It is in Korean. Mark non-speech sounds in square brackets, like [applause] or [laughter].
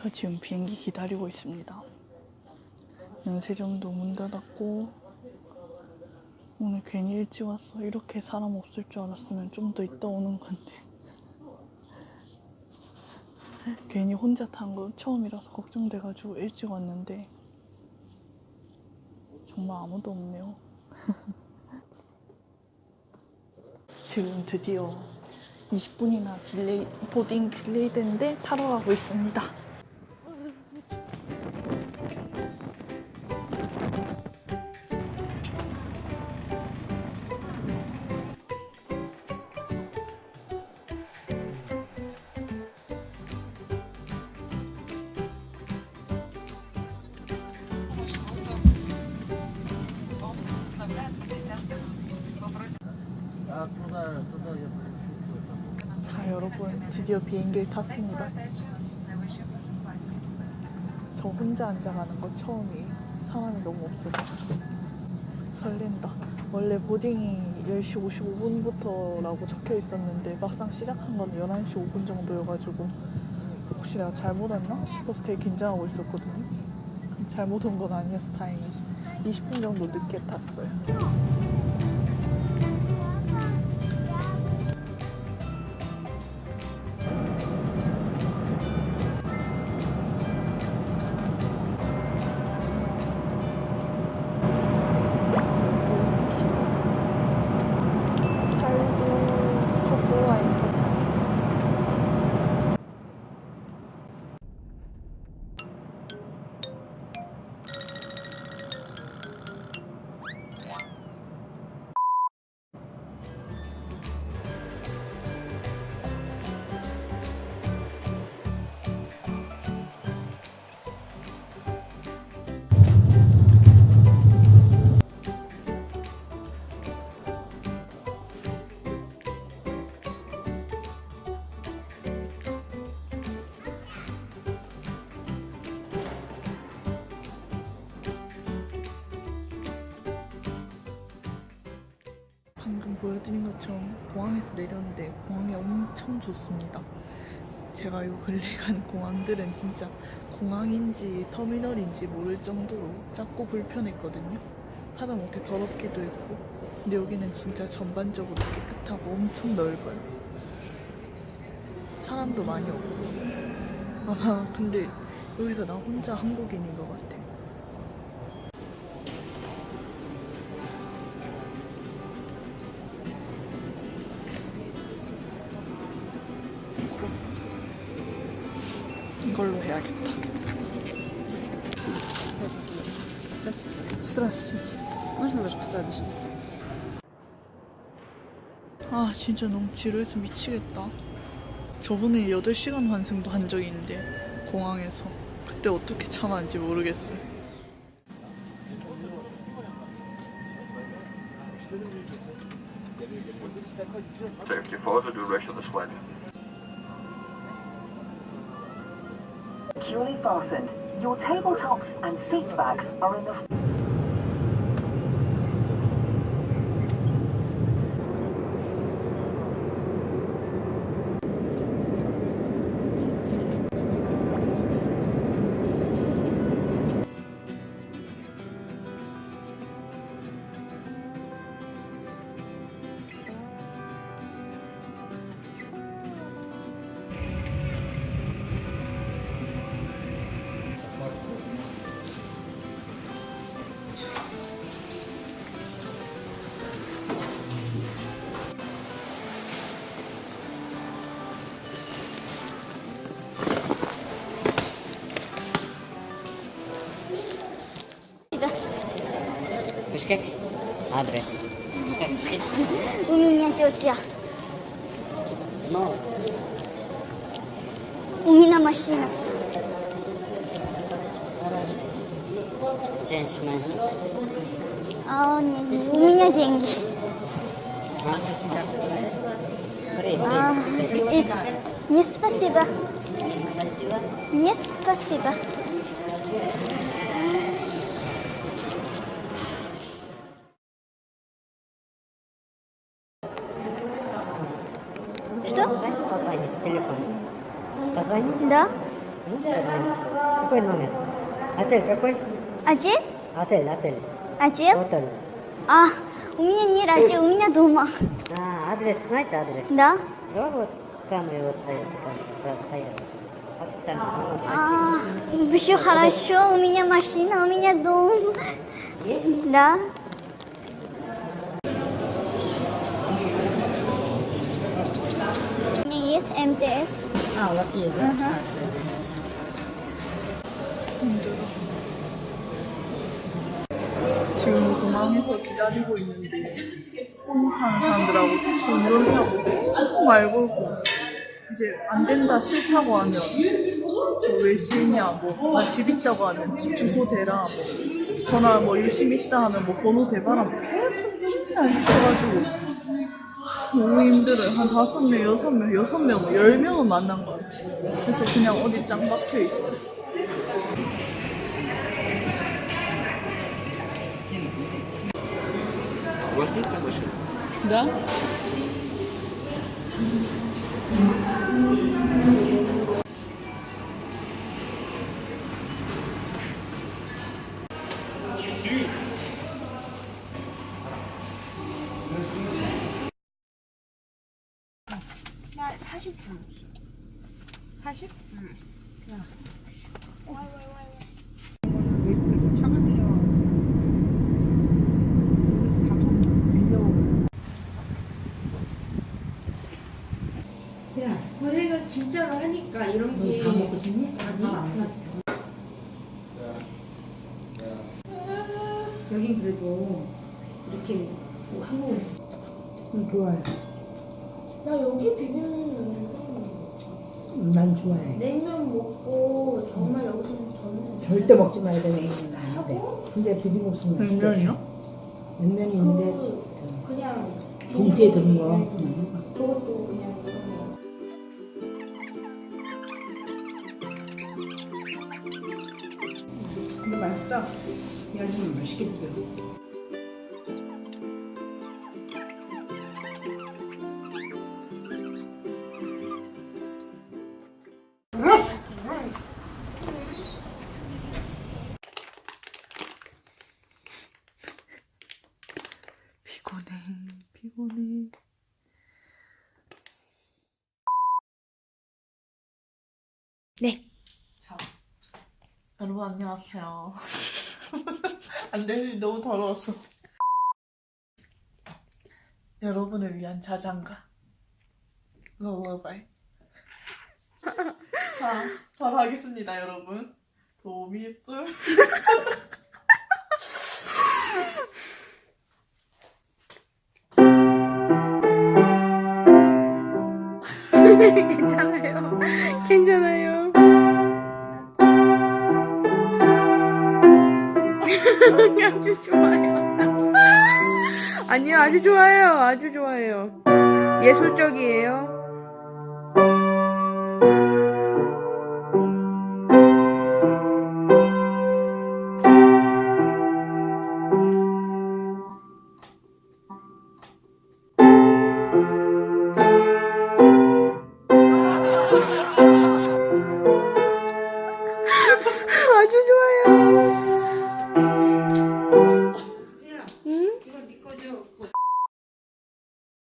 저 지금 비행기 기다리고 있습니다. 연세점도 문 닫았고 오늘 괜히 일찍 왔어. 이렇게 사람 없을 줄 알았으면 좀 더 있다 오는 건데 [laughs] 괜히 혼자 탄거 처음이라서 걱정돼가지고 일찍 왔는데 정말 아무도 없네요. [laughs] 지금 드디어 20분이나 딜레이, 보딩 딜레이 됐는데 타러 가고 있습니다. 자, 여러분, 드디어 비행기를 탔습니다. 저 혼자 앉아가는 거 처음이 사람이 너무 없어서 설렌다. 원래 보딩이 10시 55분부터라고 적혀 있었는데 막상 시작한 건 11시 5분 정도여가지고 혹시 내가 잘못 왔나 싶어서 되게 긴장하고 있었거든요. 잘못 온 건 아니어서 다행히 20분 정도 늦게 탔어요. 보여드린 것처럼 공항에서 내렸는데 공항이 엄청 좋습니다. 제가 요 근래 간 공항들은 진짜 공항인지 터미널인지 모를 정도로 작고 불편했거든요. 하다못해 더럽기도 했고 근데 여기는 진짜 전반적으로 깨끗하고 엄청 넓어요. 사람도 많이 없고 [laughs] 아마 근데 여기서 나 혼자 한국인인 것 같아. 이걸로 해야겠다. Здравствуйте. Можно ваш посадочный? 아 진짜 너무 지루해서 미치겠다. 저번에 8시간 환승도 한 적이 있는데 공항에서 그때 어떻게 참았는지 모르겠어요. Safety for the duration of the flight. Securely fastened. Your tabletops and seat backs are in the Бишкек. Адрес. Бишкек. У меня тетя. Ну, У меня машина. gentleman. А нет, не- у меня деньги. А, нет, спасибо. Спасибо. Нет, спасибо. Какой номер? Отель какой? Один? Отель, отель. Один? Отель. А, у меня нет один, у меня дома. А, адрес, знаете адрес? Да? Вот, вот, камеры вот стоят, сразу стоят. А, все хорошо, у меня машина, у меня дом. Есть? Да? У меня есть МТС. А, у вас есть, да? А, все, 지금 공항에서 기다리고 있는데 한국하는 사람들하고 운전하고 속 말고 이제 안 된다 싫다고 하면 뭐왜 싫냐 뭐나 집 있다고 하면 집 주소 대라 뭐 전화 뭐 열심히 있다 하면 뭐 번호 대봐라 뭐 계속 맨날 있어가지고 너무 힘들어요 한 다섯 명 여섯 명 여섯 명 열 명은 만난 것 같아. 그래서 그냥 어디 짱 박혀 있어 Вас есть там машина? Да? 진짜로 하니까 이런 게다 먹고 싶니? 아니 나 먹고 여긴 그래도 이렇게 뭐 한국에 응, 좋아요. 나 여기 비빔면 난 좋아해. 냉면 먹고 정말 여기서 저는 절대 먹지 말아야 되는 얘기는 아닌데. 근데 비빔국수. 냉면이요? 냉면이 있는데 그저 그냥 봉지에 들은 거. 음, 응. 그것도 그냥 그런 거. 드려. 피곤해, 피곤해. 네. 자, 여러분 안녕하세요. [laughs] 안 돼, 너무 더러웠어. 여러분을 위한 자장가. 롤러바이. [laughs] 자, 바로 하겠습니다, 여러분. 도미술. [laughs] 괜찮아요. 괜찮아요. 아주 좋아요. [laughs] 아니요, 아주 좋아요. 아주 좋아요. 예술적이에요.